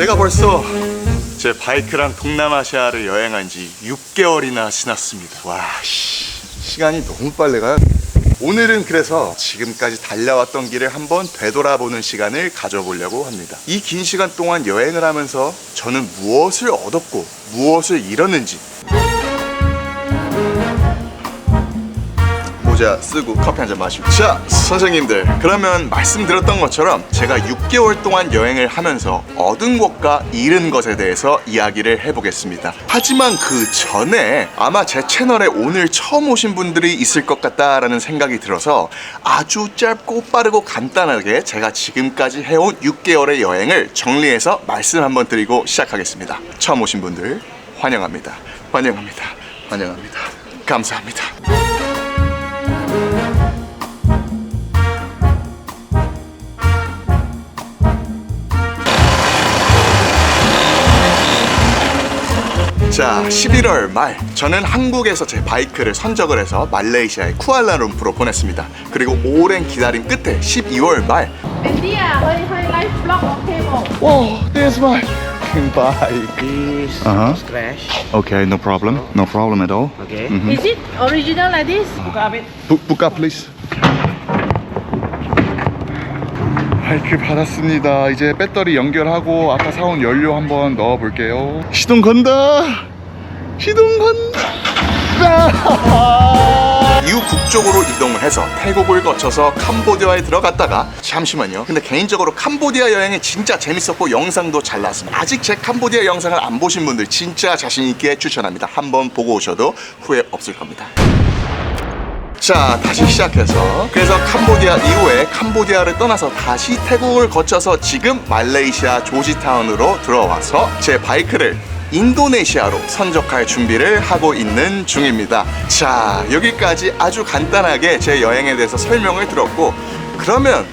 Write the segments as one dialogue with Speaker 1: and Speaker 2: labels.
Speaker 1: 제가 벌써 제 바이크랑 동남아시아를 여행한 지 6개월이나 지났습니다. 와, 씨, 시간이 너무 빨리 가요. 오늘은 그래서 지금까지 달려왔던 길을 한번 되돌아보는 시간을 가져보려고 합니다. 이 긴 시간 동안 여행을 하면서 저는 무엇을 얻었고 무엇을 잃었는지 모자 쓰고 커피 한 잔 마시고. 자 선생님들 그러면 말씀드렸던 것처럼 제가 6개월 동안 여행을 하면서 얻은 것과 잃은 것에 대해서 이야기를 해보겠습니다. 하지만 그 전에 아마 제 채널에 오늘 처음 오신 분들이 있을 것 같다라는 생각이 들어서 아주 짧고 빠르고 간단하게 제가 지금까지 해온 6개월의 여행을 정리해서 말씀 한번 드리고 시작하겠습니다. 처음 오신 분들 환영합니다. 환영합니다. 환영합니다. 감사합니다 자, 11월 말 저는 한국에서 제 바이크를 선적을 해서 말레이시아의 쿠알라룸푸로 보냈습니다. 그리고 오랜 기다림 끝에 12월 말
Speaker 2: à, hơi hơi live vlog ok không?
Speaker 1: 오, this my bike.
Speaker 3: This
Speaker 1: Uh-huh.
Speaker 3: scratch.
Speaker 1: Okay, no problem. No problem at all.
Speaker 3: Okay.
Speaker 2: Is it original like this?
Speaker 3: Buka a bit.
Speaker 1: Book, book up, please. 바이크 받았습니다. 이제 배터리 연결하고 아까 사온 연료 한번 넣어 볼게요. 시동 건다. 시동 건다. 이후 북쪽으로 이동을 해서 태국을 거쳐서 캄보디아에 들어갔다가 잠시만요. 근데 개인적으로 캄보디아 여행이 진짜 재밌었고 영상도 잘 나왔습니다. 아직 제 캄보디아 영상을 안 보신 분들 진짜 자신 있게 추천합니다. 한번 보고 오셔도 후회 없을 겁니다. 자 다시 시작해서 그래서 캄보디아 이후에 캄보디아를 떠나서 다시 태국을 거쳐서 지금 말레이시아 조지타운으로 들어와서 제 바이크를 인도네시아로 선적할 준비를 하고 있는 중입니다. 자 여기까지 아주 간단하게 제 여행에 대해서 설명을 들었고 그러면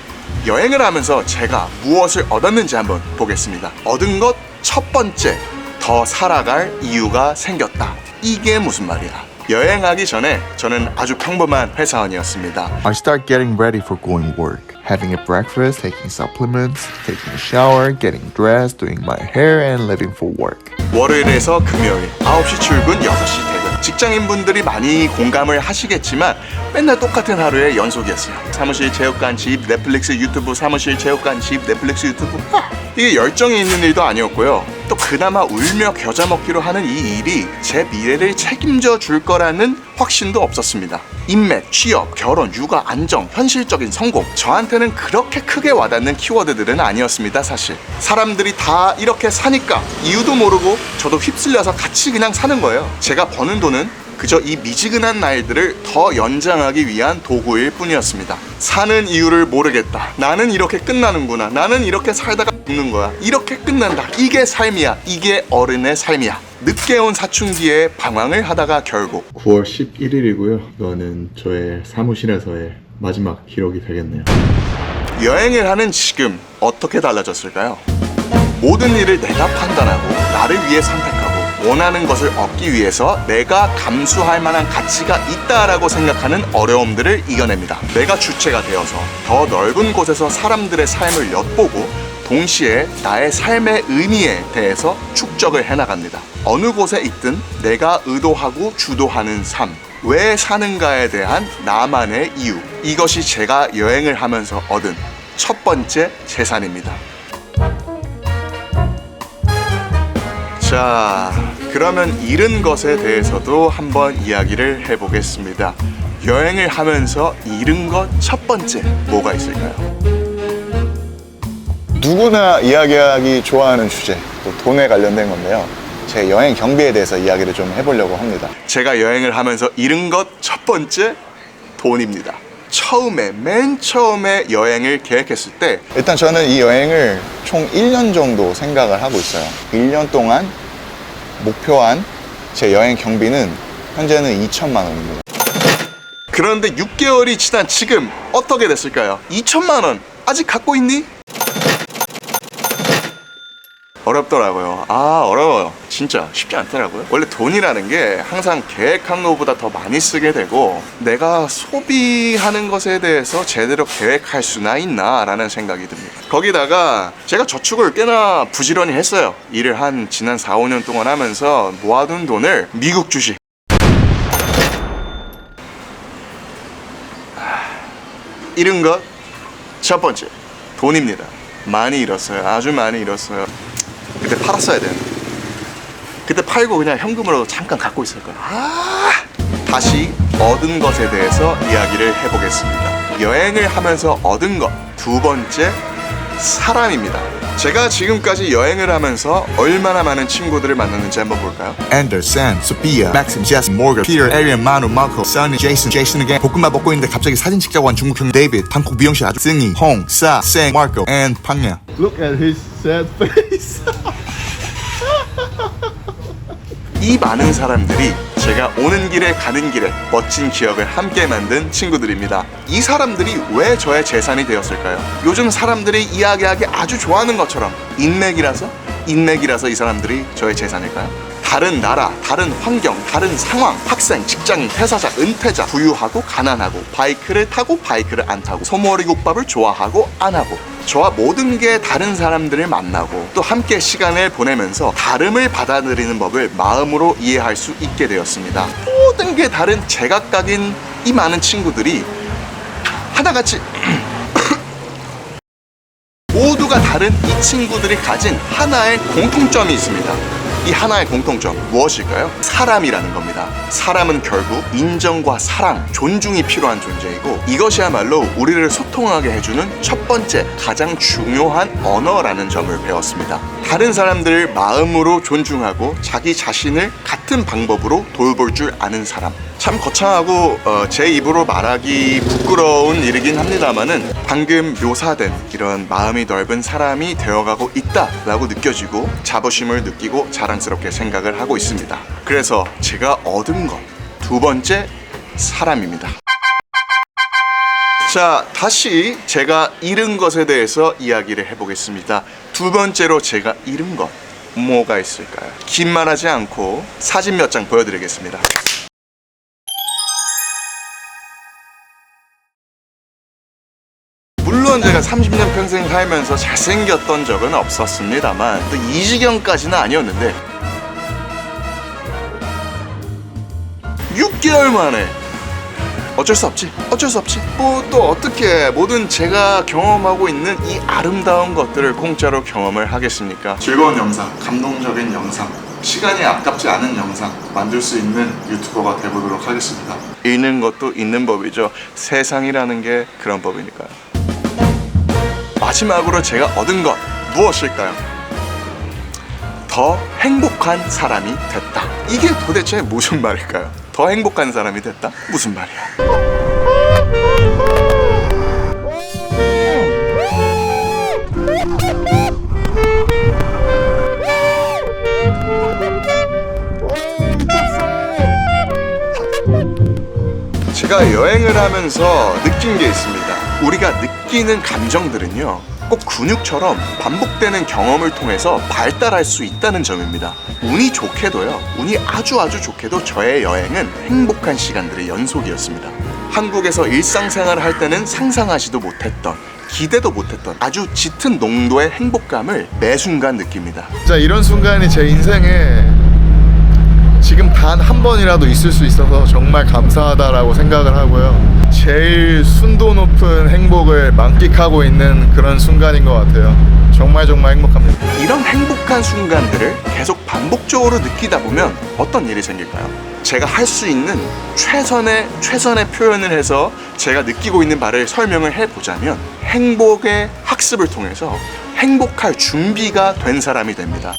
Speaker 1: 여행을 하면서 제가 무엇을 얻었는지 한번 보겠습니다. 얻은 것 첫 번째 더 살아갈 이유가 생겼다. 이게 무슨 말이야? 여행하기 전에 저는 아주 평범한 회사원이었습니다.
Speaker 4: I start getting ready for going work, having a breakfast, taking supplements, taking a shower, getting dressed, doing my hair, and leaving for work.
Speaker 1: 월요일에서 금요일 9시 출근 6시 퇴근 직장인분들이 많이 공감을 하시겠지만 맨날 똑같은 하루의 연속이었어요 사무실 체육관 집 넷플릭스 유튜브 사무실 체육관 집 넷플릭스 유튜브 하! 이게 열정이 있는 일도 아니었고요 또 그나마 울며 겨자 먹기로 하는 이 일이 제 미래를 책임져 줄 거라는 확신도 없었습니다. 인맥, 취업, 결혼, 육아, 안정, 현실적인 성공. 저한테는 그렇게 크게 와닿는 키워드들은 아니었습니다 사실. 사람들이 다 이렇게 사니까 이유도 모르고 저도 휩쓸려서 같이 그냥 사는 거예요. 제가 버는 돈은 그저 이 미지근한 날들을 더 연장하기 위한 도구일 뿐이었습니다. 사는 이유를 모르겠다. 나는 이렇게 끝나는구나. 나는 이렇게 살다가 죽는 거야 이렇게 끝난다 이게 삶이야 이게 어른의 삶이야 늦게 온 사춘기에 방황을 하다가 결국
Speaker 5: 9월 11일이고요. 이거는 저의 사무실에서의 마지막 기록이 되겠네요.
Speaker 1: 여행을 하는 지금 어떻게 달라졌을까요? 모든 일을 내가 판단하고 나를 위해 선택하고 원하는 것을 얻기 위해서 내가 감수할 만한 가치가 있다라고 생각하는 어려움들을 이겨냅니다. 내가 주체가 되어서 더 넓은 곳에서 사람들의 삶을 엿보고 동시에 나의 삶의 의미에 대해서 축적을 해나갑니다. 어느 곳에 있든 내가 의도하고 주도하는 삶, 왜 사는가에 대한 나만의 이유. 이것이 제가 여행을 하면서 얻은 첫 번째 재산입니다. 자, 그러면 잃은 것에 대해서도 한번 이야기를 해보겠습니다. 여행을 하면서 잃은 것 첫 번째 뭐가 있을까요?
Speaker 6: 누구나 이야기하기 좋아하는 주제, 또 돈에 관련된 건데요. 제 여행 경비에 대해서 이야기를 좀 해보려고 합니다.
Speaker 1: 제가 여행을 하면서 잃은 것 첫 번째 돈입니다. 처음에 맨 처음에 여행을 계획했을 때
Speaker 6: 일단 저는 이 여행을 총 1년 정도 생각을 하고 있어요. 1년 동안 목표한 제 여행 경비는 현재는 2천만 원입니다.
Speaker 1: 그런데 6개월이 지난 지금 어떻게 됐을까요? 2천만 원 아직 갖고 있니? 어렵더라고요. 아, 어려워요. 진짜 쉽지 않더라고요. 원래 돈이라는 게 항상 계획한 것보다 더 많이 쓰게 되고 내가 소비하는 것에 대해서 제대로 계획할 수나 있나 라는 생각이 듭니다. 거기다가 제가 저축을 꽤나 부지런히 했어요. 일을 한 지난 4, 5년 동안 하면서 모아둔 돈을 미국 주식 잃은 것 첫 번째 돈입니다. 많이 잃었어요. 아주 많이 잃었어요. 그때 팔았어야 되는데. 그때 팔고 그냥 현금으로 잠깐 갖고 있을 거야. 아! 다시 얻은 것에 대해서 이야기를 해보겠습니다. 여행을 하면서 얻은 것. 두 번째, 사람입니다. 제가 지금까지 여행을 하면서 얼마나 많은 친구들을 만났는지 한번 볼까요?
Speaker 6: Anderson, Sophia, Maxim, Jess, Morgan, Peter, Arian, Manu, Marco, Sunny, Jason, Jason again. 볶음밥 먹고 있는데 갑자기 사진 찍자고 한 중국 형 David, 한국 미용실 아주 승희, 홍, 사, 생, Marco, and 팡야.
Speaker 5: Look at his sad face.
Speaker 1: 이 많은 사람들이 제가 오는 길에 가는 길에 멋진 기억을 함께 만든 친구들입니다. 이 사람들이 왜 저의 재산이 되었을까요? 요즘 사람들이 이야기하기 아주 좋아하는 것처럼 인맥이라서 인맥이라서 이 사람들이 저의 재산일까요? 다른 나라, 다른 환경, 다른 상황, 학생, 직장인, 퇴사자, 은퇴자, 부유하고 가난하고, 바이크를 타고 바이크를 안 타고, 소머리국밥을 좋아하고 안 하고, 저와 모든 게 다른 사람들을 만나고 또 함께 시간을 보내면서 다름을 받아들이는 법을 마음으로 이해할 수 있게 되었습니다. 모든 게 다른 제각각인 이 많은 친구들이 하나같이 모두가 다른 이 친구들이 가진 하나의 공통점이 있습니다. 이 하나의 공통점 무엇일까요? 사람이라는 겁니다. 사람은 결국 인정과 사랑, 존중이 필요한 존재이고 이것이야말로 우리를 소통하게 해주는 첫 번째 가장 중요한 언어라는 점을 배웠습니다. 다른 사람들을 마음으로 존중하고 자기 자신을 같은 방법으로 돌볼 줄 아는 사람. 참 거창하고 어, 제 입으로 말하기 부끄러운 일이긴 합니다만은 방금 묘사된 이런 마음이 넓은 사람이 되어가고 있다라고 느껴지고 자부심을 느끼고 자랑스럽게 생각을 하고 있습니다. 그래서 제가 얻은 것 두 번째 사람입니다. 자, 다시 제가 잃은 것에 대해서 이야기를 해보겠습니다. 두 번째로 제가 잃은 것 뭐가 있을까요? 긴 말하지 않고 사진 몇 장 보여드리겠습니다. 물론 제가 30년 평생 살면서 잘생겼던 적은 없었습니다만 또 이 지경까지는 아니었는데 6개월 만에 어쩔 수 없지 어쩔 수 없지 뭐 또 어떻게 모든 제가 경험하고 있는 이 아름다운 것들을 공짜로 경험을 하겠습니까 즐거운 영상 감동적인 영상 시간이 아깝지 않은 영상 만들 수 있는 유튜버가 되보도록 하겠습니다 읽는 것도 있는 법이죠 세상이라는 게 그런 법이니까요 마지막으로 제가 얻은 것 무엇일까요? 더 행복한 사람이 됐다. 이게 도대체 무슨 말일까요? 더 행복한 사람이 됐다? 무슨 말이야? 제가 여행을 하면서 느낀 게 있습니다. 우리가 느끼는 감정들은요, 꼭 근육처럼 반복되는 경험을 통해서 발달할 수 있다는 점입니다. 운이 좋게도요, 운이 아주 아주 좋게도 저의 여행은 행복한 시간들의 연속이었습니다. 한국에서 일상생활을 할 때는 상상하지도 못했던, 기대도 못했던 아주 짙은 농도의 행복감을 매 순간 느낍니다.
Speaker 5: 진짜 이런 순간이 제 인생에 지금 단 한 번이라도 있을 수 있어서 정말 감사하다라고 생각을 하고요. 제일 순도 높은 행복을 만끽하고 있는 그런 순간인 것 같아요. 정말 정말 행복합니다.
Speaker 1: 이런 행복한 순간들을 계속 반복적으로 느끼다 보면 어떤 일이 생길까요? 제가 할 수 있는 최선의 최선의 표현을 해서 제가 느끼고 있는 바를 설명을 해 보자면 행복의 학습을 통해서 행복할 준비가 된 사람이 됩니다.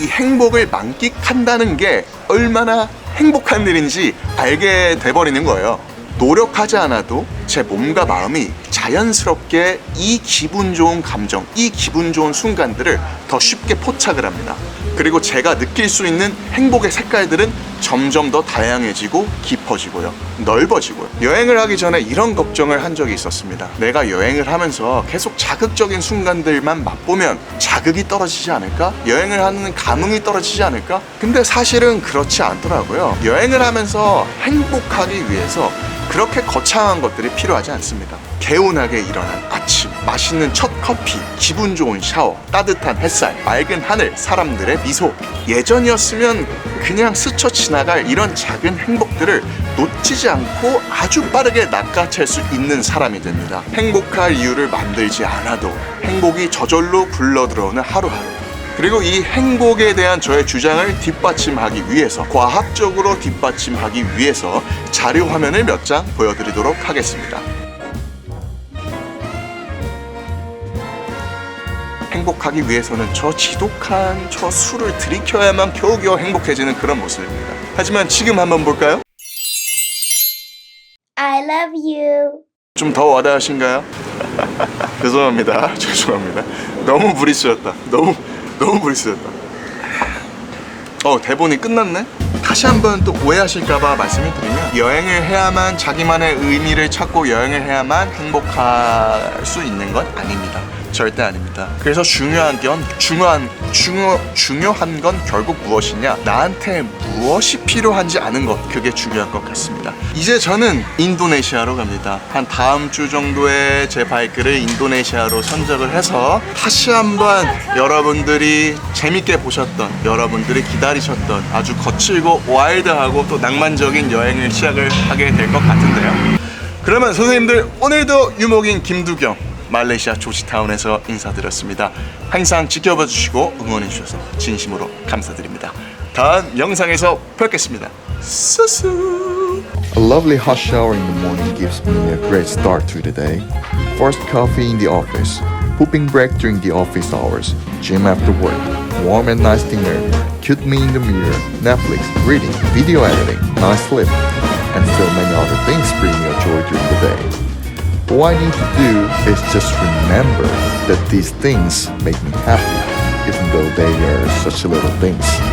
Speaker 1: 이 행복을 만끽한다는 게 얼마나 행복한 일인지 알게 돼버리는 거예요. 노력하지 않아도 제 몸과 마음이 자연스럽게 이 기분 좋은 감정, 이 기분 좋은 순간들을 더 쉽게 포착을 합니다. 그리고 제가 느낄 수 있는 행복의 색깔들은 점점 더 다양해지고 깊어지고요. 넓어지고요. 여행을 하기 전에 이런 걱정을 한 적이 있었습니다. 내가 여행을 하면서 계속 자극적인 순간들만 맛보면 자극이 떨어지지 않을까? 여행을 하는 감흥이 떨어지지 않을까? 근데 사실은 그렇지 않더라고요. 여행을 하면서 행복하기 위해서 그렇게 거창한 것들이 필요하지 않습니다. 개운하게 일어난 아침, 맛있는 첫 커피, 기분 좋은 샤워, 따뜻한 햇살, 맑은 하늘, 사람들의 미소. 예전이었으면 그냥 스쳐 지나갈 이런 작은 행복들을 놓치지 않고 아주 빠르게 낚아챌 수 있는 사람이 됩니다. 행복할 이유를 만들지 않아도 행복이 저절로 굴러 들어오는 하루하루. 그리고 이 행복에 대한 저의 주장을 뒷받침하기 위해서 과학적으로 뒷받침하기 위해서 자료 화면을 몇 장 보여드리도록 하겠습니다. 행복하기 위해서는 저 지독한 저 술을 들이켜야만 겨우겨우 행복해지는 그런 모습입니다. 하지만 지금 한번 볼까요?
Speaker 3: I love you.
Speaker 1: 좀 더 와닿으신가요? 죄송합니다. 죄송합니다. 너무 무리수였다. 너무 너무 무리수였다. 어 대본이 끝났네. 다시 한번 또 오해하실까봐 말씀을 드리면 여행을 해야만 자기만의 의미를 찾고 여행을 해야만 행복할 수 있는 건 아닙니다. 절대 아닙니다. 그래서 중요한 건 중요한 중요 중요한 건 결국 무엇이냐? 나한테 무엇이 필요한지 아는 것 그게 중요한 것 같습니다. 이제 저는 인도네시아로 갑니다. 한 다음 주 정도에 제 바이크를 인도네시아로 선적을 해서 다시 한번 여러분들이 재밌게 보셨던 여러분들이 기다리셨던 아주 거칠고 와일드하고 또 낭만적인 여행을 시작을 하게 될 것 같은데요. 그러면 선생님들 오늘도 유목인 김두경 말레이시아 조지타운에서 인사드렸습니다. 항상 지켜봐 주시고 응원해 주셔서 진심으로 감사드립니다. 다음 영상에서 뵙겠습니다. 수수.
Speaker 4: A lovely hot shower in the morning gives me a great start to the day. First coffee in the office, pooping break during the office hours, gym after work, warm and nice dinner, cute me in the mirror, Netflix, reading, video editing, nice sleep, and so many other things bring me a joy during the day. All I need to do is just remember that these things make me happy, even though they are such little things.